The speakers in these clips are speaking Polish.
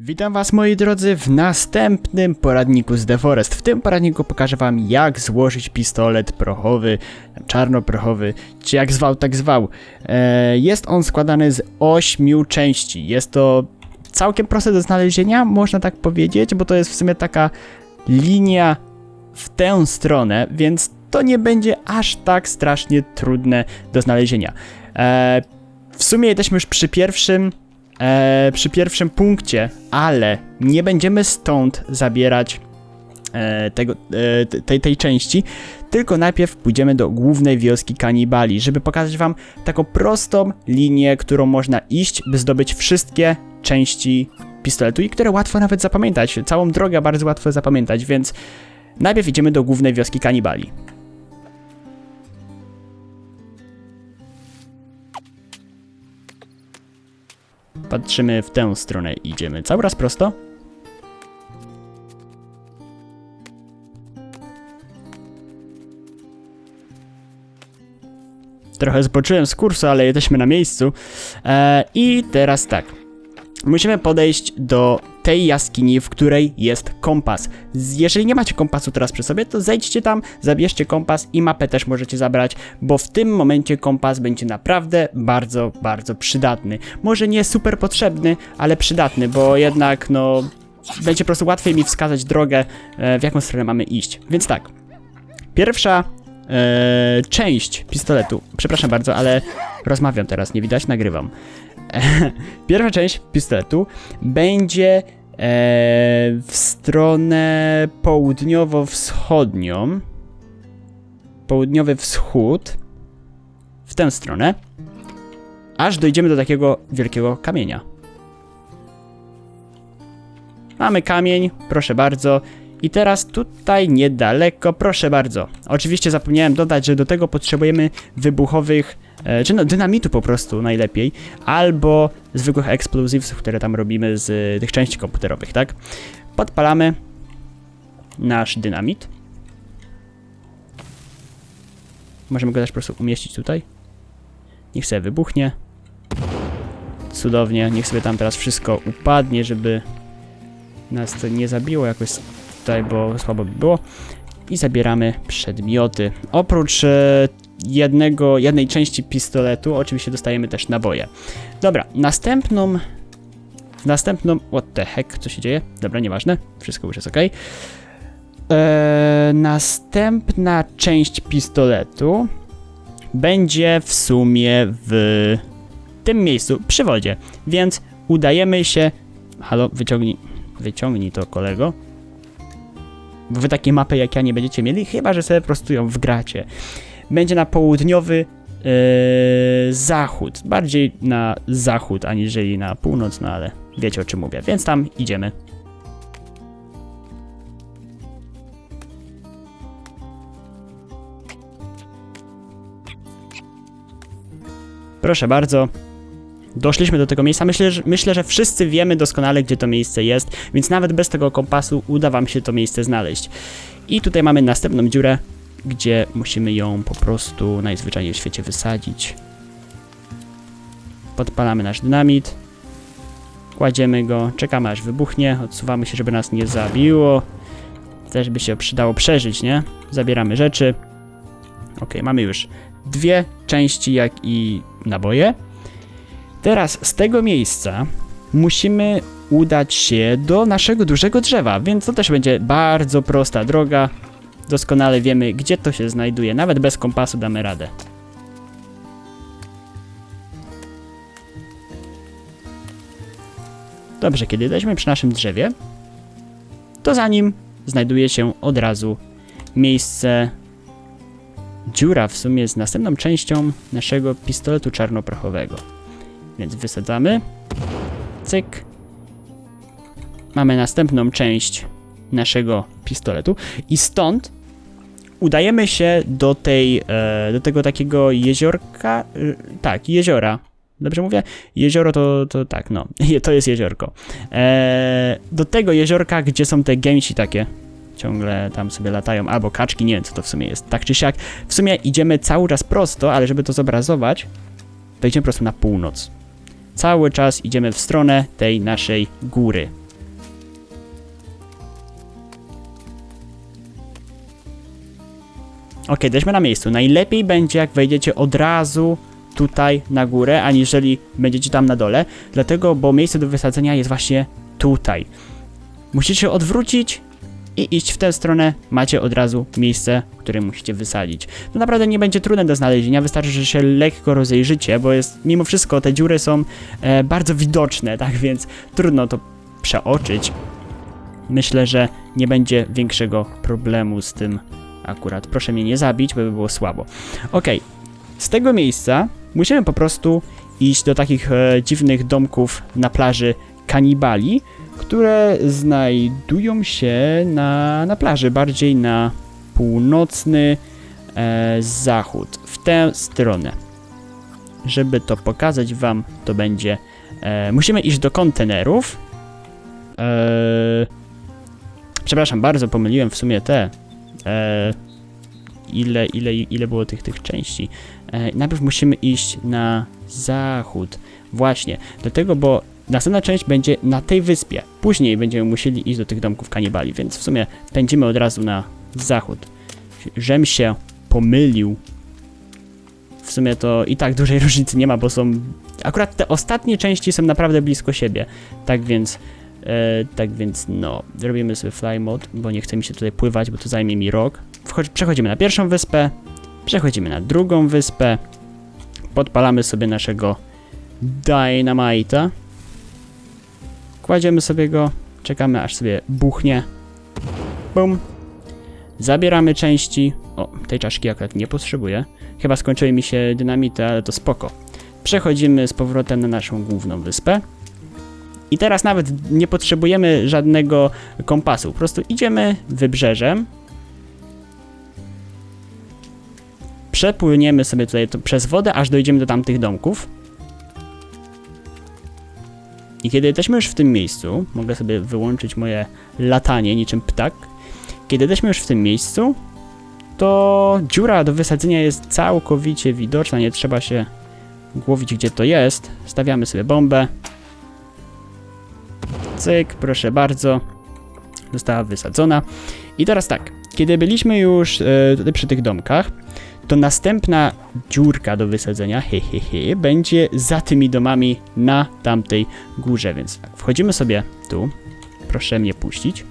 Witam Was moi drodzy w następnym poradniku z The Forest. W tym poradniku pokażę Wam jak złożyć pistolet prochowy, czarnoprochowy, czy jak zwał, tak zwał. E, jest on składany z ośmiu części. Jest to całkiem proste do znalezienia, można tak powiedzieć, bo to jest w sumie taka linia w tę stronę, więc to nie będzie aż tak strasznie trudne do znalezienia. E, w sumie jesteśmy już przy pierwszym e, przy pierwszym punkcie, ale nie będziemy stąd zabierać e, tego, e, te- tej, tej części, tylko najpierw pójdziemy do głównej wioski kanibali, żeby pokazać wam taką prostą linię, którą można iść, by zdobyć wszystkie części pistoletu i które łatwo nawet zapamiętać. Całą drogę bardzo łatwo zapamiętać, więc najpierw idziemy do głównej wioski kanibali. Patrzymy w tę stronę, idziemy cały raz prosto. Trochę zboczyłem z kursu, ale jesteśmy na miejscu. E, I teraz tak. Musimy podejść do tej jaskini, w której jest kompas. Jeżeli nie macie kompasu teraz przy sobie, to zejdźcie tam, zabierzcie kompas i mapę też możecie zabrać, bo w tym momencie kompas będzie naprawdę bardzo, bardzo przydatny. Może nie super potrzebny, ale przydatny, bo jednak no będzie po prostu łatwiej mi wskazać drogę, e, w jaką stronę mamy iść. Więc tak. Pierwsza e, część pistoletu. Przepraszam bardzo, ale rozmawiam teraz, nie widać, nagrywam. Pierwsza część pistoletu będzie w stronę południowo-wschodnią. Południowy wschód. W tę stronę. Aż dojdziemy do takiego wielkiego kamienia. Mamy kamień, proszę bardzo. I teraz tutaj niedaleko, proszę bardzo. Oczywiście zapomniałem dodać, że do tego potrzebujemy wybuchowych, e, czy no dynamitu po prostu najlepiej, albo zwykłych explosives, które tam robimy z e, tych części komputerowych, tak? Podpalamy nasz dynamit. Możemy go też po prostu umieścić tutaj. Niech sobie wybuchnie. Cudownie, niech sobie tam teraz wszystko upadnie, żeby nas to nie zabiło jakoś tutaj, bo słabo by było. I zabieramy przedmioty. Oprócz e, jednego, jednej części pistoletu, oczywiście dostajemy też naboje. Dobra, następną. Następną. What the heck, co się dzieje? Dobra, nieważne, wszystko już jest ok. następna część pistoletu będzie w sumie w tym miejscu, przy wodzie. Więc udajemy się. Halo, wyciągnij. Wyciągnij to, kolego. Wy takie mapy jak ja nie będziecie mieli, chyba że sobie po prostu ją wgracie. Będzie na południowy yy, zachód. Bardziej na zachód, aniżeli na północ, no ale wiecie o czym mówię. Więc tam idziemy. Proszę bardzo. Doszliśmy do tego miejsca. Myślę że, myślę, że wszyscy wiemy doskonale, gdzie to miejsce jest, więc nawet bez tego kompasu uda Wam się to miejsce znaleźć. I tutaj mamy następną dziurę, gdzie musimy ją po prostu najzwyczajniej w świecie wysadzić. Podpalamy nasz dynamit. Kładziemy go, czekamy aż wybuchnie, odsuwamy się, żeby nas nie zabiło. Też by się przydało przeżyć, nie? Zabieramy rzeczy. Ok, mamy już dwie części, jak i naboje. Teraz z tego miejsca musimy udać się do naszego dużego drzewa, więc to też będzie bardzo prosta droga. Doskonale wiemy, gdzie to się znajduje. Nawet bez kompasu damy radę. Dobrze, kiedy jesteśmy przy naszym drzewie, to za nim znajduje się od razu miejsce dziura w sumie z następną częścią naszego pistoletu czarnoprochowego. Więc wysadzamy. Cyk. Mamy następną część naszego pistoletu i stąd udajemy się do tej, e, do tego takiego jeziorka, e, tak, jeziora. Dobrze mówię? Jezioro to, to tak, no, to jest jeziorko. E, do tego jeziorka, gdzie są te gęsi takie, ciągle tam sobie latają, albo kaczki, nie wiem co to w sumie jest, tak czy siak. W sumie idziemy cały czas prosto, ale żeby to zobrazować, to idziemy po prostu na północ cały czas idziemy w stronę tej naszej góry. Ok, jesteśmy na miejscu. Najlepiej będzie, jak wejdziecie od razu tutaj na górę, aniżeli będziecie tam na dole. Dlatego, bo miejsce do wysadzenia jest właśnie tutaj. Musicie się odwrócić i iść w tę stronę. Macie od razu miejsce, które musicie wysadzić. To naprawdę nie będzie trudne do znalezienia, wystarczy, że się lekko rozejrzycie, bo jest, mimo wszystko te dziury są e, bardzo widoczne, tak więc trudno to przeoczyć. Myślę, że nie będzie większego problemu z tym akurat. Proszę mnie nie zabić, bo by było słabo. Okej, z tego miejsca musimy po prostu iść do takich e, dziwnych domków na plaży kanibali, które znajdują się na, na plaży, bardziej na północny e, zachód, w tę stronę. Żeby to pokazać wam, to będzie... E, musimy iść do kontenerów. E, przepraszam bardzo, pomyliłem w sumie te. E, ile, ile, ile było tych, tych części. E, najpierw musimy iść na zachód. Właśnie, dlatego, bo następna część będzie na tej wyspie. Później będziemy musieli iść do tych domków kanibali, więc w sumie pędzimy od razu na zachód. Żem się pomylił. W sumie to i tak dużej różnicy nie ma, bo są... Akurat te ostatnie części są naprawdę blisko siebie. Tak więc... E, tak więc no, robimy sobie fly mode, bo nie chce mi się tutaj pływać, bo to zajmie mi rok. Przechodzimy na pierwszą wyspę, przechodzimy na drugą wyspę, podpalamy sobie naszego Dynamite'a, kładziemy sobie go, czekamy aż sobie buchnie, bum, zabieramy części, o, tej czaszki akurat nie potrzebuję, chyba skończyły mi się dynamity, ale to spoko. Przechodzimy z powrotem na naszą główną wyspę. I teraz nawet nie potrzebujemy żadnego kompasu. Po prostu idziemy wybrzeżem. Przepłyniemy sobie tutaj to przez wodę, aż dojdziemy do tamtych domków. I kiedy jesteśmy już w tym miejscu, mogę sobie wyłączyć moje latanie niczym ptak. Kiedy jesteśmy już w tym miejscu, to dziura do wysadzenia jest całkowicie widoczna, nie trzeba się głowić gdzie to jest. Stawiamy sobie bombę. Cyk, proszę bardzo. Została wysadzona. I teraz tak, kiedy byliśmy już e, tutaj przy tych domkach, to następna dziurka do wysadzenia, he, he, he, będzie za tymi domami na tamtej górze, więc tak, wchodzimy sobie tu. Proszę mnie puścić.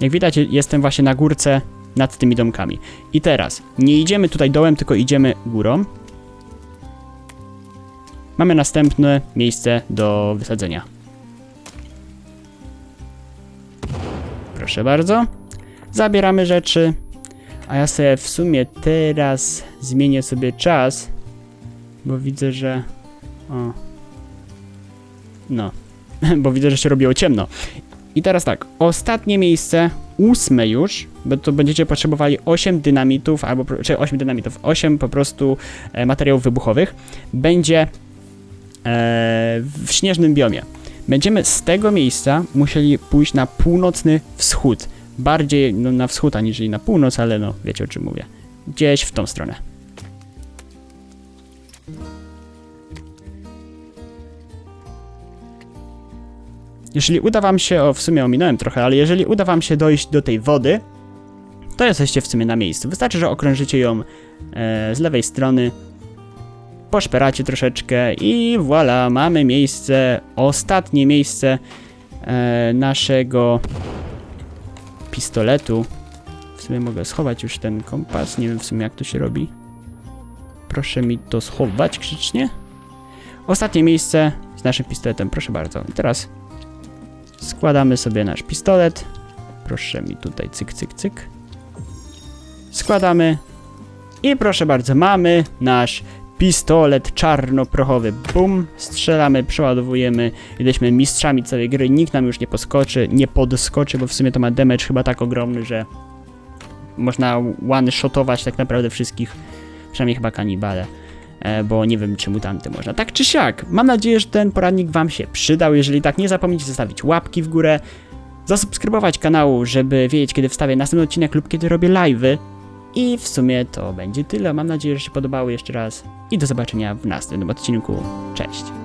Jak widać, jestem właśnie na górce nad tymi domkami. I teraz, nie idziemy tutaj dołem, tylko idziemy górą. Mamy następne miejsce do wysadzenia. Proszę bardzo. Zabieramy rzeczy. A ja sobie w sumie teraz zmienię sobie czas, bo widzę, że... O. No. bo widzę, że się robiło ciemno. I teraz tak, ostatnie miejsce, ósme już, bo to będziecie potrzebowali 8 dynamitów, albo, czy 8 dynamitów, 8 po prostu e, materiałów wybuchowych, będzie w śnieżnym biomie. Będziemy z tego miejsca musieli pójść na północny wschód. Bardziej no, na wschód, aniżeli na północ, ale no, wiecie o czym mówię. Gdzieś w tą stronę. Jeżeli uda wam się, o w sumie ominąłem trochę, ale jeżeli uda wam się dojść do tej wody, to jesteście w sumie na miejscu. Wystarczy, że okrążycie ją e, z lewej strony, poszperacie troszeczkę i voilà, mamy miejsce, ostatnie miejsce e, naszego pistoletu. W sumie mogę schować już ten kompas, nie wiem w sumie jak to się robi. Proszę mi to schować krzycznie. Ostatnie miejsce z naszym pistoletem, proszę bardzo. I teraz składamy sobie nasz pistolet. Proszę mi tutaj cyk, cyk, cyk. Składamy. I proszę bardzo, mamy nasz pistolet czarnoprochowy. Bum, strzelamy, przeładowujemy. Jesteśmy mistrzami całej gry. Nikt nam już nie poskoczy, nie podskoczy, bo w sumie to ma damage chyba tak ogromny, że można one-shotować tak naprawdę wszystkich, przynajmniej chyba kanibale. E, bo nie wiem, czy mutanty można. Tak czy siak, mam nadzieję, że ten poradnik Wam się przydał. Jeżeli tak, nie zapomnijcie zostawić łapki w górę, zasubskrybować kanału, żeby wiedzieć, kiedy wstawię następny odcinek lub kiedy robię live'y. I w sumie to będzie tyle. Mam nadzieję, że się podobało jeszcze raz i do zobaczenia w następnym odcinku. Cześć!